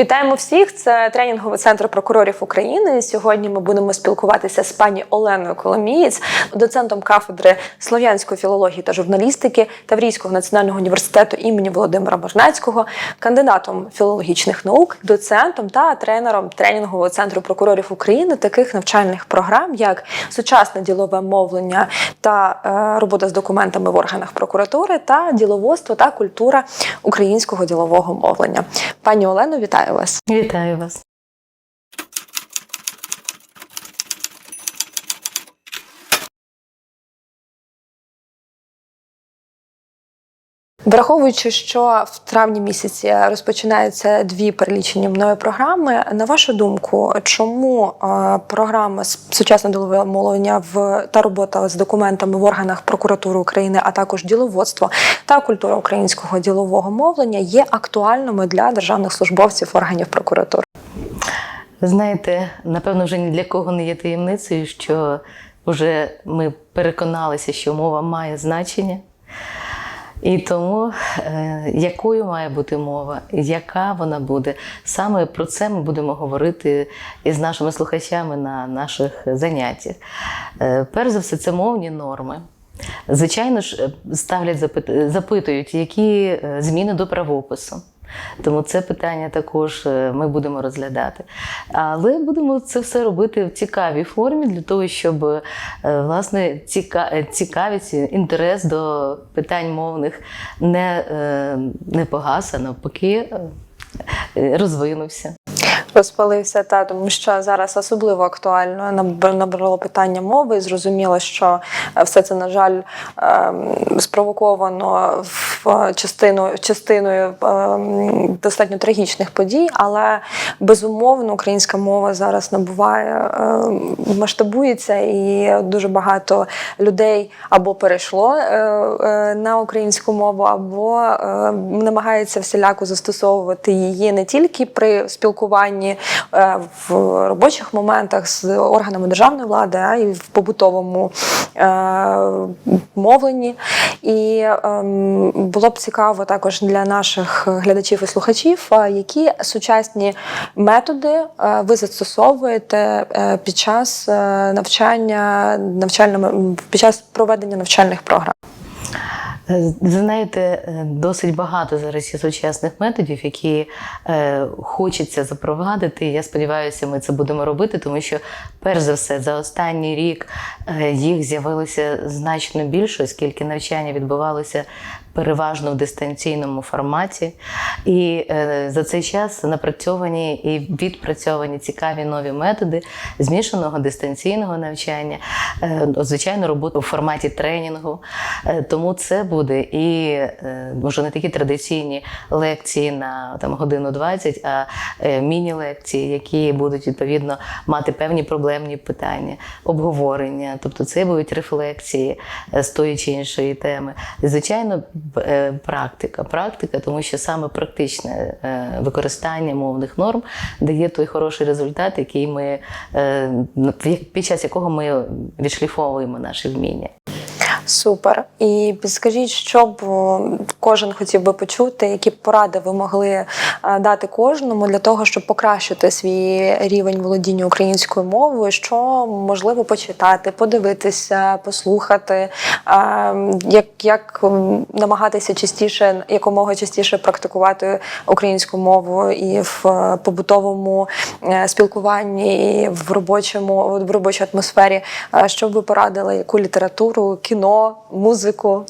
Вітаємо всіх! Це тренінговий центр прокурорів України. Сьогодні ми будемо спілкуватися з пані Оленою Коломієць, доцентом кафедри слов'янської філології та журналістики Таврійського національного університету імені Володимира Можнацького, кандидатом філологічних наук, доцентом та тренером тренінгового центру прокурорів України таких навчальних програм, як сучасне ділове мовлення та е, робота з документами в органах прокуратури та діловодство та культура українського ділового мовлення. Пані Олено, вітаю вас. Вітаю вас. Враховуючи, що в травні місяці розпочинаються дві перелічені мною програми. На вашу думку, чому е, програма сучасне ділове мовлення в та робота з документами в органах прокуратури України, а також діловодство та культура українського ділового мовлення є актуальними для державних службовців органів прокуратури? Знаєте, напевно, вже ні для кого не є таємницею, що вже ми переконалися, що мова має значення. І тому е, якою має бути мова, яка вона буде, саме про це ми будемо говорити із нашими слухачами на наших заняттях. Е, перш за все, це мовні норми. Звичайно ж, е, ставлять запит- запитують, які зміни до правопису. Тому це питання також е, ми будемо розглядати. Але будемо це все робити в цікавій формі для того, щоб е, власне е, цікавість, інтерес до питань мовних не, не погас, а навпаки розвинувся. розпалився та тому, що зараз особливо актуально набр- набрало питання мови. і Зрозуміло, що все це на жаль ем, спровоковано в частину частиною ем, достатньо трагічних подій, але безумовно українська мова зараз набуває ем, масштабується, і дуже багато людей або перейшло е, е, на українську мову, або е, намагається всіляко застосовувати її не тільки при спілкуванні е, в робочих моментах з органами державної влади, а й в побутовому е, мовленні. І ем, було б цікаво також для наших глядачів і слухачів, е, які сучасні методи е, ви застосовуєте е, під час навчання навчальними під час проведення навчальних програм. Знаєте, е, досить багато зараз є сучасних методів, які е, хочеться запровадити. Я сподіваюся, ми це будемо робити, тому що, перш за все, за останній рік е, їх з'явилося значно більше, оскільки навчання відбувалося переважно в дистанційному форматі. І е, за цей час напрацьовані і відпрацьовані цікаві нові методи змішаного дистанційного навчання, е, звичайно, робота у форматі тренінгу. Е, Тому це буде і може не такі традиційні лекції на там годину 20, а міні-лекції, які будуть відповідно мати певні проблемні питання, обговорення. Тобто це будуть рефлексії з тої чи іншої теми. Звичайно, практика. Практика, тому що саме практичне е, використання мовних норм дає той хороший результат, який ми е, під час якого ми відшліфовуємо наші вміння. Супер. І підскажіть, що б кожен хотів би почути, які поради ви могли е, дати кожному для того, щоб покращити свій рівень володіння українською мовою, що можливо почитати, подивитися, послухати, е, як, як намагатися частіше, якомога частіше практикувати українську мову і в е, побутовому е, спілкуванні, і в робочому в робочій атмосфері. Е, Що б ви порадили, яку літературу, кіно, музику?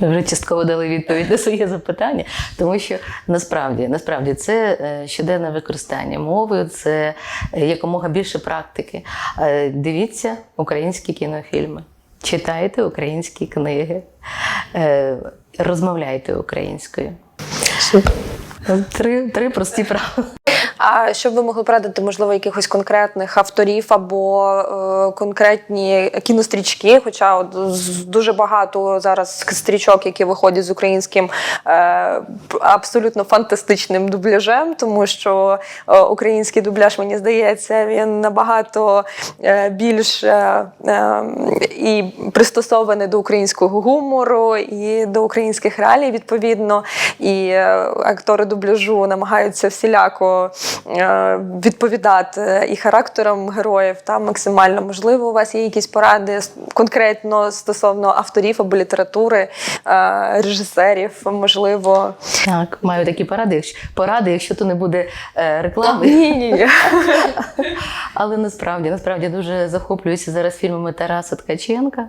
Ви вже частково дали відповідь на своє запитання, тому що насправді насправді це е, щоденне використання мови, це е, якомога більше практики. Е, Дивіться українські кінофільми, читайте українські книги, розмовляйте українською. Три, три прості правила. А що ви могли порадити, можливо, якихось конкретних авторів або е, конкретні кінострічки? Хоча от з- дуже багато зараз стрічок, які виходять з українським е, абсолютно фантастичним дубляжем, тому що е, український дубляж, мені здається, він набагато е, більш е, е, і пристосований до українського гумору і до українських реалій, відповідно. І е, актори дубляжу намагаються всіляко відповідати і характерам героїв та максимально можливо. У вас є якісь поради конкретно стосовно авторів або літератури, е, режисерів, можливо. Так, маю такі поради. Поради, якщо то не буде е, реклами. Ні, ні, ні. Але насправді, насправді дуже захоплююся зараз фільмами Тараса Ткаченка.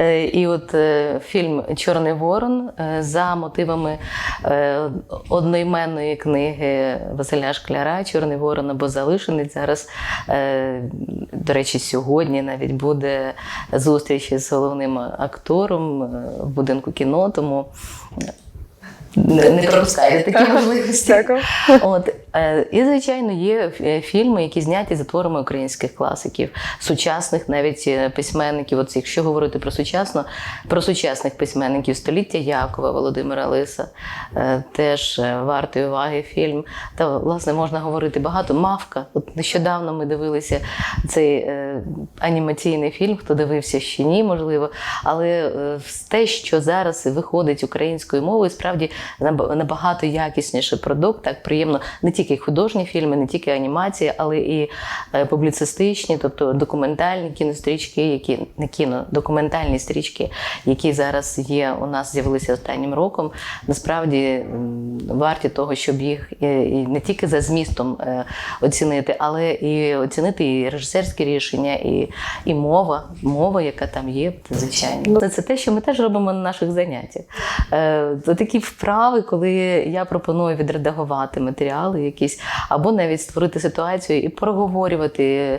Е, І от е, фільм Чорний Ворон е, за мотивами одноіменної книги Василя Шкляра Чорний Ворон або Залишений. Зараз, до речі, сьогодні навіть буде зустріч із головним актором в будинку кіно, тому не, не пропускайте такі можливості. Дякую. От, е, і, звичайно, є е, фільми, які зняті за творами українських класиків, сучасних навіть е, письменників. От якщо говорити про сучасно, про сучасних письменників століття Якова, Володимира Лиса, теж вартий уваги фільм. Та власне можна говорити багато. Мавка. От нещодавно ми дивилися цей анімаційний фільм. Хто дивився ще ні, можливо. Але те, що зараз виходить українською мовою, справді набагато якісніший продукт. Так приємно не тільки художні фільми, не тільки анімація, але і е, публіцистичні, тобто документальні кінострічки, які не кіно, документальні стрічки, які зараз є у нас з'явилися останнім роком. Насправді варті того, щоб їх е, не тільки за змістом е, оцінити, але і оцінити і режисерські рішення, і, і мова, мова, яка там є, звичайно. Це, це те, що ми теж робимо на наших заняттях. Такі вправи, коли я пропоную відредагувати матеріали якісь, або навіть створити ситуацію і проговорювати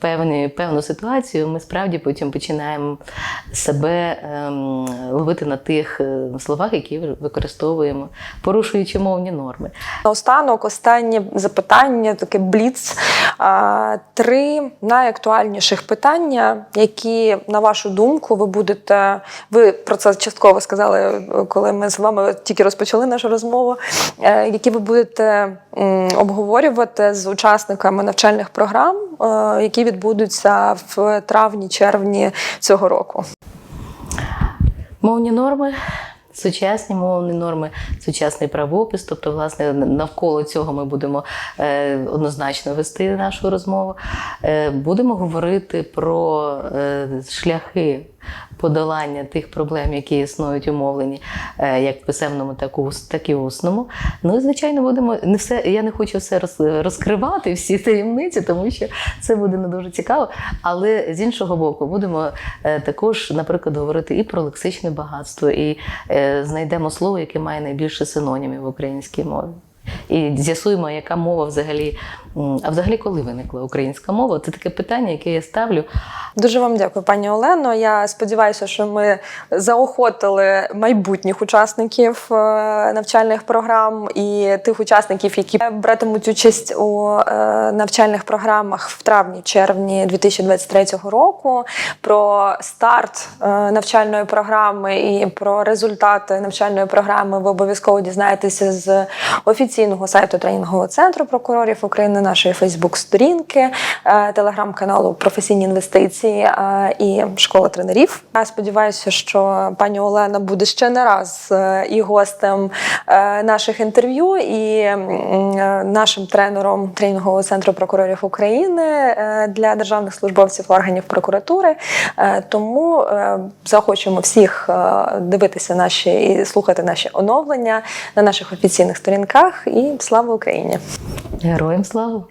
певні, певну ситуацію. Ми справді потім починаємо себе ем, ловити на тих е, словах, які використовуємо, порушуючи мовні норми. Наостанок, останнє запитання, таке бліц. Три найактуальніших питання, які, на вашу думку, ви будете. Ви про це частково сказали, коли ми з вами тільки розпочали нашу розмову. е, Які ви будете обговорювати з учасниками навчальних програм, е, які відбудуться в травні-червні цього року? Мовні норми. Сучасні мовні норми, сучасний правопис, тобто, власне, навколо цього ми будемо е, однозначно вести нашу розмову. Е, будемо говорити про е, шляхи подолання тих проблем, які існують у мовленні, е, як в писемному, так, і усному. Ну і звичайно, будемо не все. Я не хочу все розкривати, всі таємниці, тому що це буде не дуже цікаво. Але з іншого боку, будемо е, також, наприклад, говорити і про лексичне багатство, і е, знайдемо слово, яке має найбільше синонімів в українській мові. І з'ясуємо, яка мова взагалі, а взагалі коли виникла українська мова? Це таке питання, яке я ставлю. Дуже вам дякую, пані Олено. Я сподіваюся, що ми заохотили майбутніх учасників е, навчальних програм і тих учасників, які братимуть участь у е, навчальних програмах в травні-червні 2023 року. Про старт е, навчальної програми і про результати навчальної програми ви обов'язково дізнаєтеся з офіційного сайту тренінгового центру прокурорів України, нашої Фейсбук-сторінки, е, телеграм-каналу Професійні інвестиції е, і школа тренерів. Я сподіваюся, що пані Олена буде ще не раз е, і гостем наших інтерв'ю, і нашим тренером тренінгового центру прокурорів України для державних службовців органів прокуратури. Тому заохочуємо всіх дивитися наші і слухати наші оновлення на наших офіційних сторінках. І слава Україні! Героям слава!